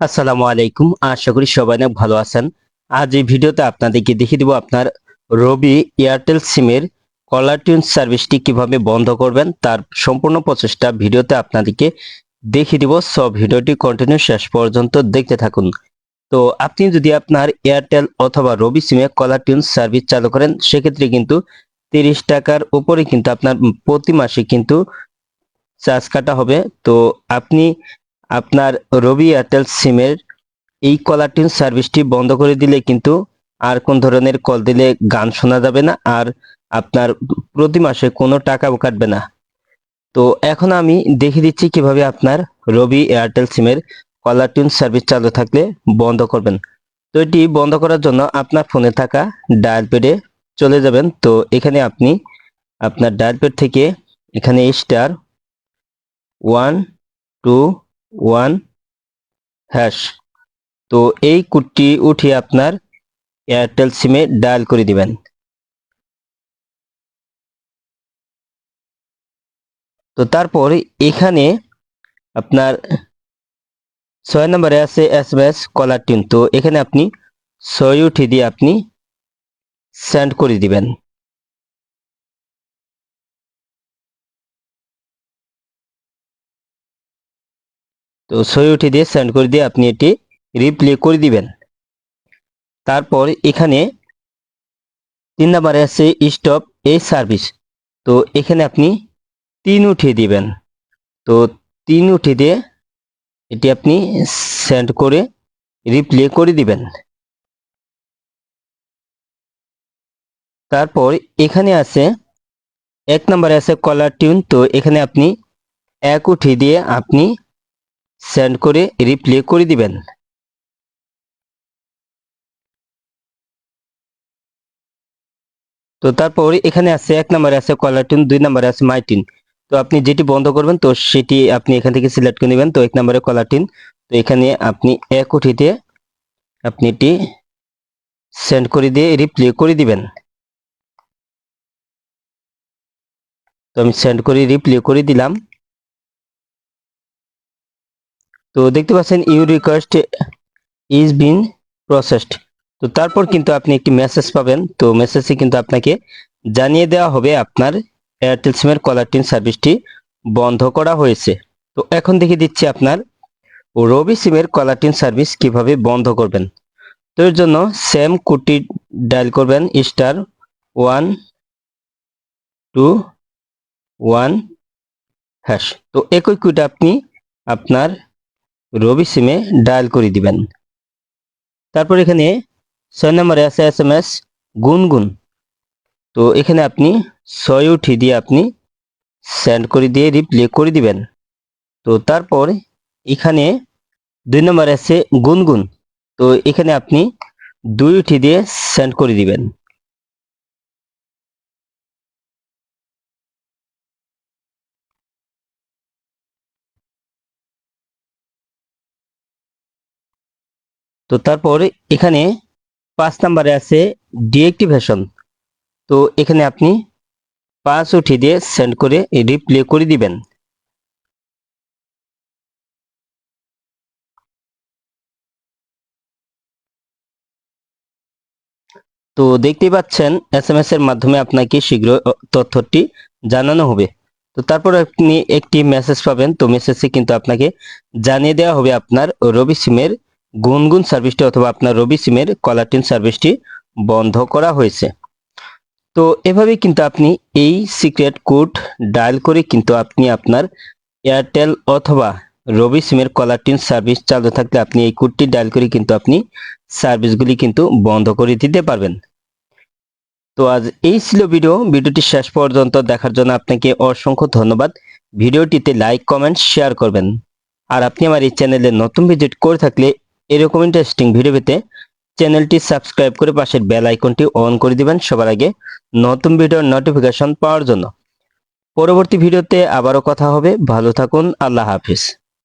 আসসালামু আলাইকুম। আশা করি সবাই অনেক ভালো আছেন। আজ এই ভিডিওতে আপনাদেরকে দেখিয়ে দিব আপনার রবি এয়ারটেল সিমের কলার টিউন সার্ভিসটি কীভাবে বন্ধ করবেন, তার সম্পূর্ণ প্রচেষ্টা ভিডিওতে আপনাদেরকে দেখিয়ে দিব। সব ভিডিওটি কন্টিনিউ শেষ পর্যন্ত দেখতে থাকুন। তো আপনি যদি আপনার এয়ারটেল অথবা রবি সিমে কলার টিউন সার্ভিস চালু করেন, সেক্ষেত্রে কিন্তু তিরিশ টাকার উপরে কিন্তু আপনার প্রতি মাসে কিন্তু চার্জ কাটা হবে। তো আপনি আপনার রবি এয়ারটেল সিমের এই কলার টিউন সার্ভিসটি বন্ধ করে দিলে কিন্তু আর কোন ধরনের কল দিলে গান শোনা যাবে না আর আপনার প্রতি মাসে কোনো টাকাও কাটবে না। তো এখন আমি দেখিয়ে দিচ্ছি কীভাবে আপনার রবি এয়ারটেল সিমের কলার টিউন সার্ভিস চালু থাকলে বন্ধ করবেন। তো এটি বন্ধ করার জন্য আপনার ফোনে থাকা ডায়াল প্যাডে চলে যাবেন। তো এখানে আপনি আপনার ডায়াল প্যাড থেকে এখানে star one, two one hash. তো এই কোডটি উঠিয়ে আপনার এয়ারটেল সিমে ডায়াল করে দিবেন। তো তারপর এখানে আপনার ছয় নম্বরে আছে S M S caller tune তো এখানে আপনি ছয় উঠে দিয়ে আপনি সেন্ড করে দিবেন। তো ছয় উঠে দিয়ে সেন্ড করে দিয়ে আপনি এটি রিপ্লে করে দিবেন। তারপর এখানে তিন নাম্বারে আছে স্টপ এই সার্ভিস তো এখানে আপনি তিন উঠিয়ে দিবেন। তো তিন উঠে দিয়ে এটি আপনি সেন্ড করে রিপ্লে করে দিবেন। তারপর এখানে আছে এক নম্বরে আছে কলার টিউন তো এখানে আপনি এক উঠিয়ে দিয়ে আপনি সেন্ড করে রিপ্লে করে দিবেন। তো তারপর এখানে আছে এক নম্বরে আছে কলার টিউন দুই নম্বরে আছে মাইটিন তো আপনি যেটি বন্ধ করবেন, তো সেটি আপনি এখান থেকে সিলেক্ট করে নেবেন। তো এক নম্বরে কলার টিউন তো এখানে আপনি এক উঠিতে আপনি এটি সেন্ড করে দিয়ে রিপ্লে করে দিবেন। তো আমি সেন্ড করে রিপ্লে করে দিলাম। তো দেখতে পাচ্ছেন you request is been processed. তো তারপর কিন্তু আপনি একটি মেসেজ পাবেন। তো মেসেজে কিন্তু আপনাকে জানিয়ে দেওয়া হবে আপনার এয়ারটেল সিমের কলার টিন সার্ভিসটি বন্ধ করা হয়েছে। তো এখন দেখে দিচ্ছি আপনার রবি সিমের কলার টিন সার্ভিস কীভাবে বন্ধ করবেন। তো এর জন্য সেম কোডটি ডায়াল করবেন star one two one hash তো একই কোড আপনি আপনার রবি সিমে ডায়াল করে দিবেন। তারপর এখানে ছয় নম্বরে আছে এস এম এস গুনগুন। তো এখানে আপনি ছয় উঠি দিয়ে আপনি সেন্ড করে দিয়ে রিপ্লে করে দিবেন। তো তারপর এখানে দুই নম্বরে আছে গুনগুন। তো এখানে আপনি দুই উঠি দিয়ে সেন্ড করে দিবেন। তো তারপর এখানে পাঁচ নাম্বারে আছে ডিএক্টিভেশন তো এখানে আপনি পাঁচ উঠিয়ে দিয়ে সেন্ড করে রিপ্লে করে দিবেন। তো দেখতেই পাচ্ছেন এস এম এর মাধ্যমে আপনাকে শীঘ্র তথ্যটি জানানো হবে। তো তারপর আপনি একটি মেসেজ পাবেন। তো মেসেজে কিন্তু আপনাকে জানিয়ে দেওয়া হবে আপনার রবি সিমের গুনগুন সার্ভিসটি অথবা আপনার রবি সিমের কলারটিন সার্ভিসটি বন্ধ করা হয়েছে। তো এভাবে কিন্তু আপনি এই সিক্রেট কোড ডায়াল করে কিন্তু আপনি আপনার এয়ারটেল অথবা রবি সিমের কলারটিন সার্ভিস চালু থাকলে আপনি এই কোডটি ডায়াল করে কিন্তু আপনি সার্ভিসগুলি কিন্তু বন্ধ করে দিতে পারবেন। তো আজ এই ছিল ভিডিও ভিডিওটি শেষ পর্যন্ত দেখার জন্য আপনাকে অসংখ্য ধন্যবাদ। ভিডিওটিতে লাইক কমেন্ট শেয়ার করবেন। আর আপনি আমার এই চ্যানেলে নতুন ভিজিট করে থাকলে এরকম ইন্টারেস্টিং ভিডিও পেতে চ্যানেলটি সাবস্ক্রাইব করে পাশের বেল আইকনটি অন করে দিবেন সবার আগে নতুন ভিডিওর নোটিফিকেশন পাওয়ার জন্য। পরবর্তী ভিডিওতে আবারও কথা হবে। ভালো থাকুন। আল্লাহ হাফিজ।